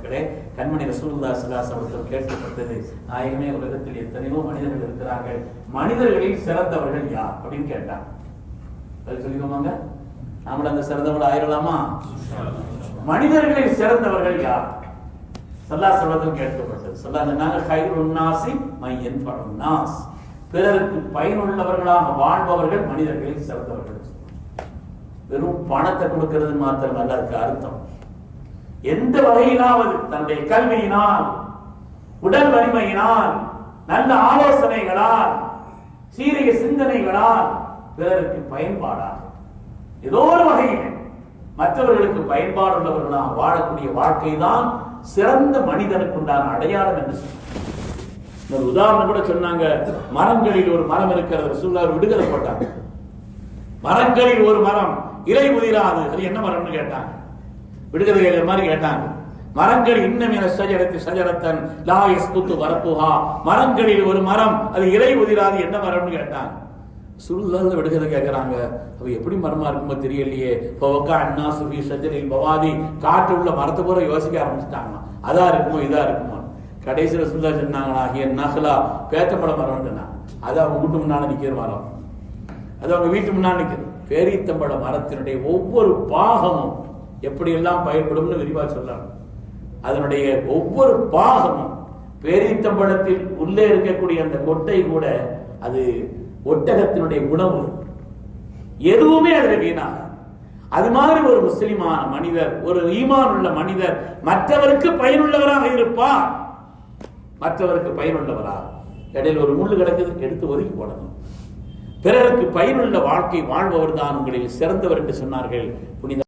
மக்களே கண்மணி ரசூல்லா சலாஸ் அவர்கள் கேட்கப்பட்டது நாயகமே உலகத்தில் எத்தனையோ மனிதர்கள் இருக்கிறார்கள். மனிதர்களில் சிறந்தவர்கள் யார் அப்படின்னு கேட்டாங்க. அது சொல்லிக்கோங்க. நாமளும் அந்த சிறந்தவர்கள் ஆயிரலாமா? மனிதர்களில் சிறந்தவர்கள் யார்? சல்லா சொல்வதும் கேட்கப்பட்டது. சொல்லா நாங்கள் கைருன் நாசி மையன் படம் நாஸ். பிறருக்கு பயனுள்ளவர்களாக வாழ்பவர்கள் மனிதர்களில் சிறந்தவர்கள். வெறும் பணத்தை கொடுக்கிறது மாத்திரம் அதுக்கு அர்த்தம். எந்த வகையிலாவது தன்னுடைய கல்வியினால் உடல் வலிமையினால் நல்ல ஆலோசனைகளால் சீரிய சிந்தனைகளால் பிறருக்கு பயன்பாடாக ஏதோ ஒரு வகையில் மற்றவர்களுக்கு பயன்பாடு உள்ளவர்களாக வாழக்கூடிய வாழ்க்கை தான் சிறந்த மனிதனுக்கு உண்டான அடையாளம் என்று சொன்னார். ஒரு உதாரணம் கூட சொன்னாங்க. மரங்களில் ஒரு மரம் இருக்கிறது. ரசூல்லா விடுதலை போட்டாங்க. மரங்களில் ஒரு மரம் இலை உதிராது. அது என்ன மரம்னு கேட்டாங்க. விடுதலை கேட்குற மாதிரி கேட்டாங்க. மரங்கள் இன்னும் சஜரத்து சஜரத்தன் லா எஸ்குத்து வரப்புகா மரங்களில் ஒரு மரம் அது இலை உதிராது என்ன மரம்னு கேட்டாங்க. சுருளால் விடுகதை கேட்குறாங்க அவ எப்படி மரமா இருக்குமோ தெரியலையே. பவக்கா அண்ணா சுபி சஜரில் பவாதி காற்று உள்ள மரத்தை பூரா யோசிக்க ஆரம்பிச்சிட்டாங்க. அதா இருக்குமோ இதா இருக்குமோ. கடைசியில் சுல்லா சொன்னாங்களா என் நகலா பேத்தம்பழ மரம்னா அது அவங்க வீட்டு முன்னால் நிற்கிற மரம். அது அவங்க வீட்டு முன்னாடி நிற்கிறது பேரித்தம்பழ மரத்தினுடைய ஒவ்வொரு பாகமும் எப்படி எல்லாம் பயன்படும்னு விரிவா சொல்றாங்க அதனுடைய ஒவ்வொரு பாகமும் பேரித்தம்பழத்தில் உள்ளே இருக்கக்கூடிய அந்த கொட்டை கூட அது ஒட்டகத்தினுடைய உணவு. எதுவுமே அதில் வீணாக அது மாதிரி ஒரு முஸ்லிமான மனிதர் ஒரு ஈமான் உள்ள மனிதர் மற்றவருக்கு பயனுள்ளவராக இருப்பார். மற்றவருக்கு பயனுள்ளவராக இடையில் ஒரு முள்ளு கிடக்குது எடுத்து ஒதுக்கி போடணும். பிறருக்கு பயனுள்ள வாழ்க்கை வாழ்பவர் தான் உங்களில் சிறந்தவர் என்று சொன்னார்கள் புனித